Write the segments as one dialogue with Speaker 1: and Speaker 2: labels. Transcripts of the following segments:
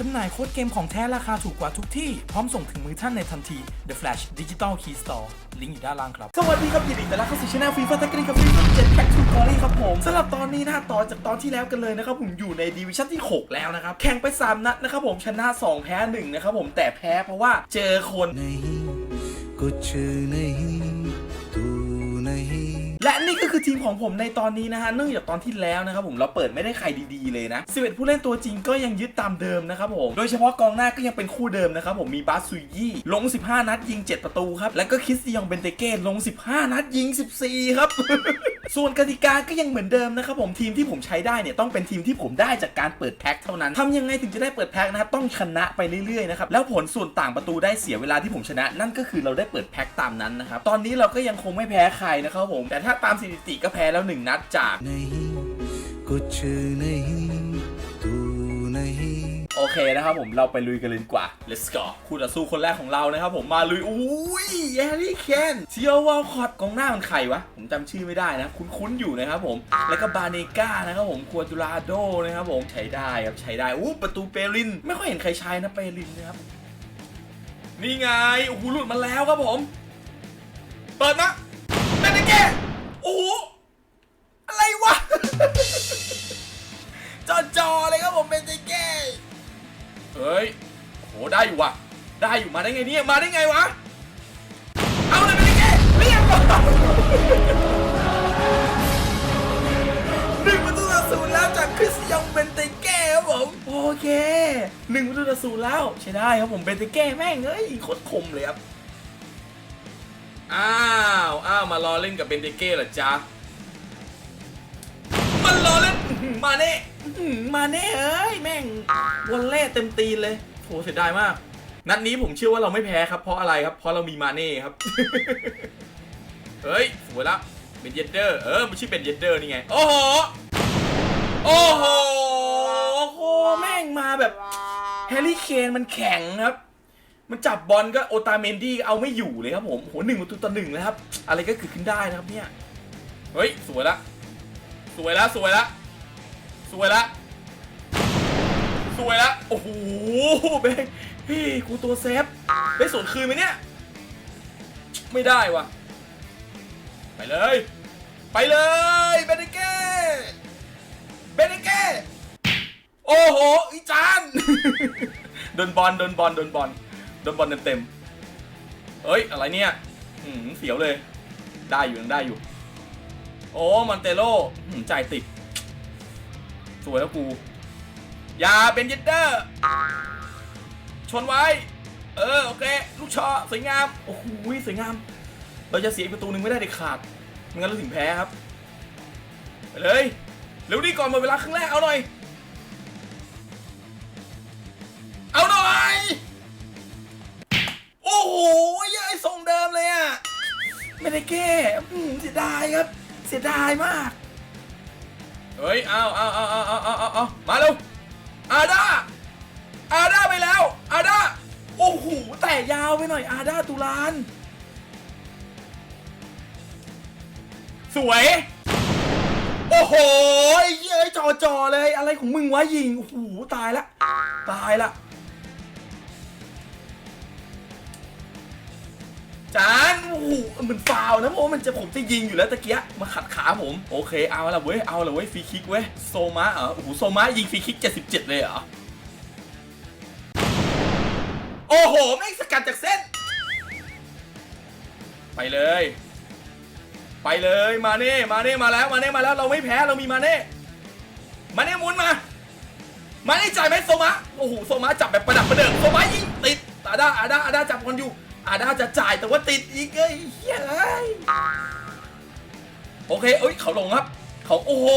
Speaker 1: จำหน่ายโค้ดเกมของแท้ราคาถูกกว่าทุกที่ พร้อมส่งถึงมือท่านในทันที The Flash Digital Key Store ลิงก์อยู่ด้านล่างครับ สวัสดีครับยินดีต้อนรับเข้าสู่ช่องฟีฟ่าตะกรีกับฟีฟ่า7 Pack 2 Glory ครับผมสำหรับตอนนี้นะต่อจากตอนที่แล้วกันเลยนะครับผมอยู่ในดิวิชั่นที่ 6 แล้วนะครับ แข่งไป 3 นัดนะครับผมชนะ 2 แพ้ 1 นะครับผมแต่แพ้เพราะว่าเจอคน และนี่ก็คือทีมของผมในตอนนี้นะฮะเนื่องจากตอนที่แล้วนะครับผมเราเปิดไม่ได้ใครดีๆเลยนะ11ผู้เล่นตัวจริงก็ยังยึดตามเดิมนะครับผมโดยเฉพาะกองหน้าก็ยังเป็นคู่เดิมนะครับผมมีบาสซุยยี่ลง 15 นัดยิง 7 ประตูครับแล้วก็คริสติยองเบนเตเก้ลง 15 นัดยิง 14 ครับ ส่วนกติกาก็ยังเหมือนเดิมนะครับผมทีมที่ผมใช้ได้เนี่ยต้องเป็นทีมที่ผมได้จากการเปิดแพ็คเท่านั้นทำยังไงถึงจะได้เปิดแพ็คนะครับต้องชนะไปเรื่อยๆนะครับแล้วผลส่วนต่างประตูได้เสียเวลาที่ผมชนะ นั่นก็คือเราได้เปิดแพ็คตามนั้นนะครับตอนนี้เราก็ยังคงไม่แพ้ใครนะครับผมแต่ถ้าตามสถิติก็แพ้แล้วหนึ่งนัดจาก โอเคนะครับผมเราไปลุยกันเลยกว่า let's go คู่ต่อสู้คนแรกของเรานะครับผมมาลุยอุ้ยแฮร์รี่เคนเชียววอลคอตกองหน้ามันใครวะ ผมจำชื่อไม่ได้นะ คุ้นๆอยู่นะครับผม แล้วก็บาเนก้านะครับผมคัวตูราโดนะครับผมใช้ได้ครับใช้ได้อู้ประตูเปริน ไม่ค่อยเห็นใครใช้นะเปรินนะครับนี่ไงโอ้โหหลุดมาแล้วครับผม เปิดนะ โอ้โหอะไรวะ จอๆเลยครับผมเบนเนเก้เฮ้ยโหได้อยู่ว่ะ ได้อยู่มาได้ไงเนี่ย มาได้ไงวะ เอาเลยไปดิแกเรียบร้อยหนึ่งประตูต่อศูนย์แล้วจากคริสยองเบนเตเก้ครับผมโอเคหนึ่งประตูต่อศูนย์แล้ว ใช้ได้ครับผมเบนเตเก้แม่งเอ้ยโคตรคมเลยครับ อ้าวอ้าวมารอเล่นกับเบนเตเก้เหรอจ๊ะมันรอเล่นมาเน่มาเน่เอ้ยแม่งวอลเล่เต็มตีนเลยโหเสียดายมาก นัดนี้ผมเชื่อว่าเราไม่แพ้ครับเพราะอะไรครับ เพราะเรามีมาเน่ครับ เฮ้ยสวยละเป็นเยนเดอร์เออมันชื่อเป็นเยนเดอร์นี่ไง โอ้โหโอ้โหโอ้โหแม่งมาแบบแฮร์รี่เคนมันแข็งครับ มันจับบอลก็โอตาเมนดี้เอาไม่อยู่เลยครับผมโหหนึ่งประตูต่อหนึ่งเลยครับ อะไรก็เกิดขึ้นได้นะครับเนี่ย เฮ้ย สวยละ สวยล้วสวยล้วสวยล้วสวยล้วโอ้โหเบงพี่กูตัวเซฟได้ส่วนคืนไหมเนี่ย ไม่ได้ว่ะไปเลย ไปเลยเบนเก้เบนเก้โอ้โหอีจานโดนบอลโดนบอลโดนบอล โดนบอลเต็มๆเฮ้ย อะไรเนี่ยหืมเสียวเลย ได้อยู่ยังได้อยู่ โอ้ มันเตโร่จ่ายติด สวยแล้วกู อย่าเป็นยิดเดอร์ ชนไว้ เออ โอเค ลูกชอสวยงาม โอ้โหสวยงาม เราจะเสียประตูหนึ่งไม่ได้เด็ดขาดไม่งั้นเราถึงแพ้ครับ ไปเลย เร็วดีก่อนหมดเวลาครึ่งแรกเอาหน่อย ไม่ได้แก้อืมเสียดายครับ เสียดายมาก เฮ้ยเอาเอาเอาเอาเอาเอาเอามาเร็วอาด้าอาด้าไปแล้ว อาด้าโอ้โหแต่ยาวไปหน่อย อาด้าตุลาน สวย โอ้โหเย้ยจอจอๆเลย อะไรของมึงวะยิงโอ้โหตายละ ตายละ จานโอ้โหมันฟาวนะเพราะว่ามันจะผมจะยิงอยู่แล้วตะเกียมาขัดขาผม โอเคเอาละเว้ยเอาละเว้ยฟรีคิกเว้ยโซมะเหรอโอ้โหโซมะยิงฟรีคิก 77 เลยเหรอโอ้โหแม่งสกัดจากเส้น ไปเลย ไปเลยมาเน่มาเน่มาแล้วมาเน่มาแล้วเราไม่แพ้เรามีมาเน่มาเน่หมุนมามาเน่จ่ายไหมโซมะโอ้โหโซมะจับแบบประดับประเดิมโซมะยิงติดอาด้าอาด้าอาด้าจับบอลอยู่ อาด้าจะจ่ายแต่ว่าติดอีกเอ้ยเฮ้ยโอเคเอ้ยเขาลงครับ เขาโอ้โห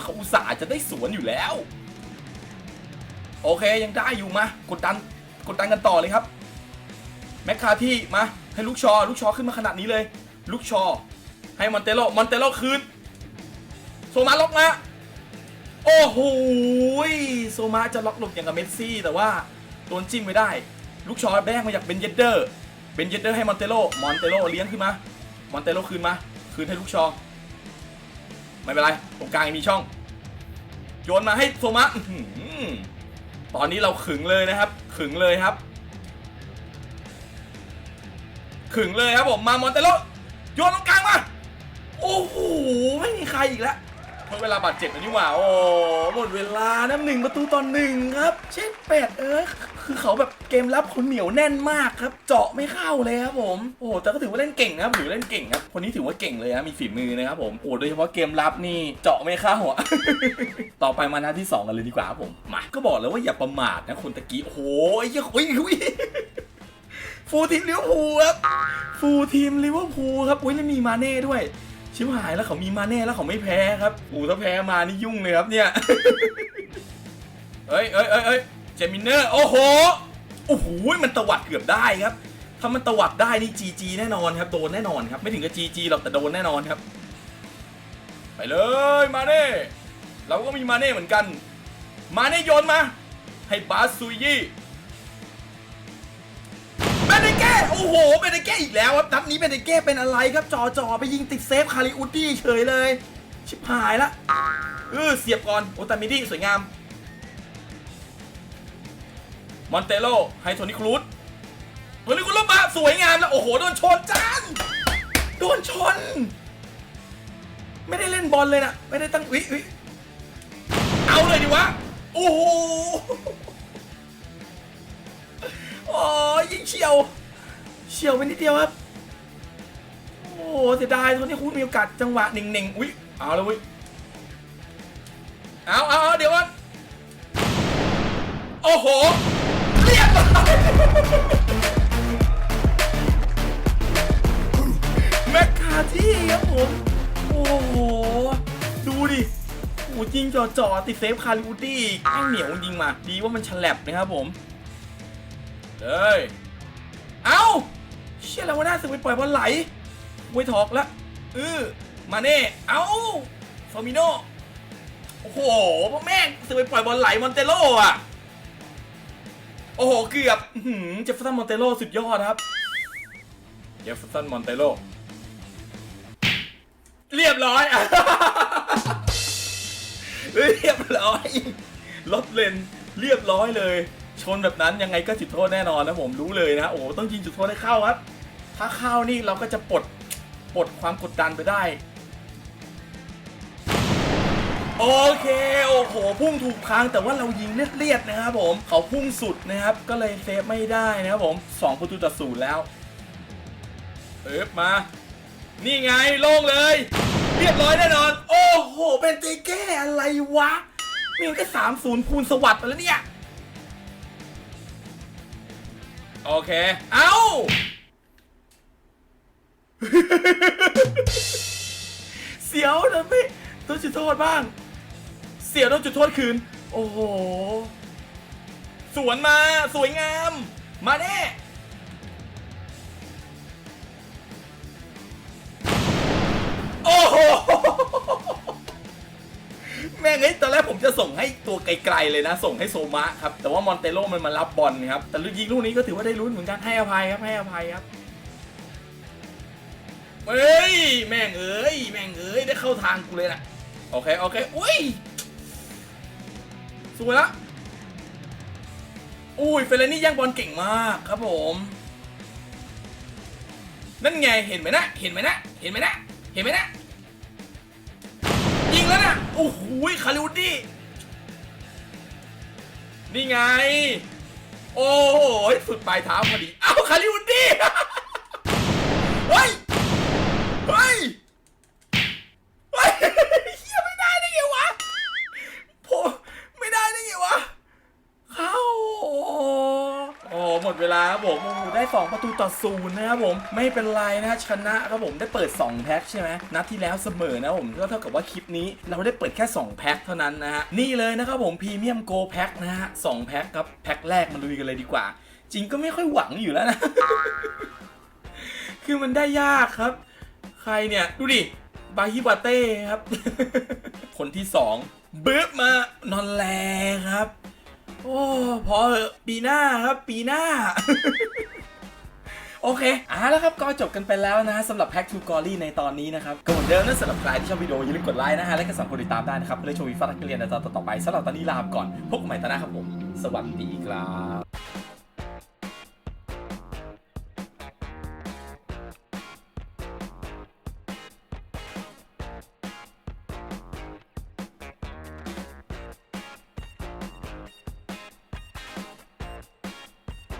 Speaker 1: เขาอุตส่าห์จะได้สวนอยู่แล้ว โอเคยังได้อยู่มากดดันกดดันกันต่อเลยครับ แมคคาที่มาให้ลูกชอ ลูกชอขึ้นมาขนาดนี้เลย ลูกชอ ให้มอนเตโลมอนเตโลคืนโซมาล็อกมาโอ้โหโซมาจะล็อกหลบอย่างกับเมสซี่ แต่ว่าโดนจิ้มไม่ได้ ลูกชอแบกมาจากเบนเยเดอร์ เบนเยเดอร์ให้มอนเตโล มอนเตโลเลี้ยงขึ้นมา มอนเตโลคืนมา คืนให้ลูกชอ ไม่เป็นไร ตรงกลางยังมีช่อง โยนมาให้โซมาตอนนี้เราขึงเลยนะครับ ขึงเลยครับ ขึงเลยครับผม มามอนเตโล โยนตรงกลางมา โอ้โห ไม่มีใครอีกแล้ว หมดเวลาบาดเจ็บแล้วนี่หว่า โอ้หมดเวลาน้ำหนึ่งประตูตอนหนึ่งครับ เช่นเป็ดเอ้ยคือเขาแบบเกมรับเขาเหนียวแน่นมากครับ เจาะไม่เข้าเลยครับผมโอ้แต่ก็ถือว่าเล่นเก่งนะครับถือว่าเล่นเก่งครับคนนี้ถือว่าเก่งเลยนะมีฝีมือนะครับผมโอ้โดยเฉพาะเกมรับนี่เจาะไม่เข้าอะต่อไปมาหน้าที่สองกันเลยดีกว่าครับผมมาก็บอกแล้วว่าอย่าประมาทนะคนตะกี้โอ้โหไอ้เหี้ยโอ้ยฟูลทีมลิเวอร์พูลครับฟูลทีมลิเวอร์พูลครับอุ้ยแล้วมีมาเน่ด้วย ชิบหายแล้วเขามีมาเน่แล้วเขาไม่แพ้ครับอูถ้าแพ้มานี่ยุ่งเลยครับเนี่ยเอ้ยเอ้ยเอ้ยเอ้ยเจมินเนอร์โอ้โหโอ้โหมันตวัดเกือบได้ครับ ถ้ามันตวัดได้นี่จีจีแน่นอนครับโดนแน่นอนครับ ไม่ถึงกับจีจีหรอกแต่โดนแน่นอนครับ ไปเลยมาเน่เราก็มีมาเน่เหมือนกัน มาเน่โยนมา ให้บาสซุยยี่ เบนเดเก้โอ้โหเบนเดเก้อีกแล้วครับนัดนี้เบนเดเก้เป็นอะไรครับจอจอไปยิงติดเซฟคาริอุดดี้เฉยเลย ชิบหายละเออเสียบก่อนโอตามิดี้สวยงามมอนเตโลให้โทนี่ครูซโทนี่ครูซลงมาสวยงามแล้วโอ้โหโดนชนจานโดนชน ไม่ได้เล่นบอลเลยนะไม่ได้ตั้งวิวิเอาเลยดิวะโอ้โห โอ้ยยิงเฉียว เฉียวไปนิดเดียวครับ โอ้โหเสียดายตอนนี้คุณมีโอกาสจังหวะหนึ่งๆอุ้ยเอาแล้วเว้ยเอาเอาเดี๋ยวก่อนโอ้โหเรียบร้อยแมคคาที่ครับผม โอ้โห ดูดิโอ้โหยิงจ่อๆติดเซฟคาริอูดี้แม่งเหนียวจริงมา ดีว่ามันฉลับนะครับผม เลยเอาเชี่ยแล้วว่าน่าสึกไปปล่อยบอลไหลมวยถอกละเออมาเน่ เอาฟอร์มิโน โอ้โหพ่อแม่งสึกไปปล่อยบอลไหลมอนเตโลอะ โอ้โห เกือบเจฟฟ์สันมอนเตโลสุดยอดครับ เจฟฟ์สันมอนเตโล เรียบร้อยอะเรียบร้อย ลดเลน เรียบร้อยเลย ชนแบบนั้นยังไงก็จุดโทษแน่นอนนะผมรู้เลยนะโอ้ต้องยิงจุดโทษให้เข้าครับถ้าเข้านี่เราก็จะปลดปลดความกดดันไปได้ โอเคโอ้โหพุ่งถูกทางแต่ว่าเรายิงเลียดๆนะครับผมเขาพุ่งสุดนะครับ ก็เลยเซฟไม่ได้นะครับผมสองประตูต่อศูนย์แล้วเอ๊บมา นี่ไงโล่งเลย เรียบร้อยแน่นอน โอ้โหเป็นเจแก้อะไรวะมีแค่สามศูนย์คูณสวัสดิ์ไปแล้วเนี่ย โอเค เอาเสียวนะพี่ต้องจุดโทษบ้าง เสียวต้องจุดโทษคืน โอ้โห สวนมาสวยงาม มาแน่ ส่งให้ตัวไกลๆเลยนะ ส่งให้โซมะครับ แต่ว่ามอนเตโลมันมารับบอลครับ แต่ลูกยิงลูกนี้ก็ถือว่าได้ลุ้นเหมือนกัน ให้อภัยครับ ให้อภัยครับเฮ้ย แม่งเอ้ย แม่งเอ้ย ได้เข้าทางกูเลยนะโอเค โอเค อุ้ย สวยละ อุ้ย เฟรนนี่ย่างบอลเก่งมากครับผม นั่นไง เห็นไหมนะ เห็นไหมนะ เห็นไหมนะ เห็นไหมนะยิงแล้วนะ โอ้โหคาริวดี้ นี่ไง โอ้โหสุดปลายเท้าพอดี เอ้าคาริวดี้เฮ้ย เฮ้ย ผมโอ้โหได้ 2 ประตูต่อศูนย์นะครับผมไม่เป็นไรนะชนะครับผมได้เปิด 2 แพ็คใช่ไหมนัดที่แล้วเสมอนะผมก็เท่ากับว่าคลิปนี้เราได้เปิดแค่ 2 แพ็คเท่านั้นนะฮะนี่เลยนะครับผมพรีเมียมโกแพ็คนะฮะสองแพ็คครับแพ็คแรกมาลุยกันเลยดีกว่า จริงก็ไม่ค่อยหวังอยู่แล้วนะ คือมันได้ยากครับ ใครเนี่ย ดูดิบาฮิบาเต้ครับ คนที่สองบึ๊บมานอนแลครับ โอ้พอเหอปีหน้าครับปีหน้า โอเคอ่าแล้วครับก็จบกันไปแล้วนะฮะสำหรับแพ็กทูกอรี่ในตอนนี้นะครับก็เหมือนเดิมนะสำหรับใครที่ชอบวิดีโออย่าลืมกดไลค์นะฮะและก็สั่งกดติดตามได้นะครับเพื่อได้ชมวิดีโอฟักเรียนในตอนต่อไปสำหรับตอนนี้ลาไปก่อนพบกันใหม่ตอนหน้าครับผม สวัสดีครับ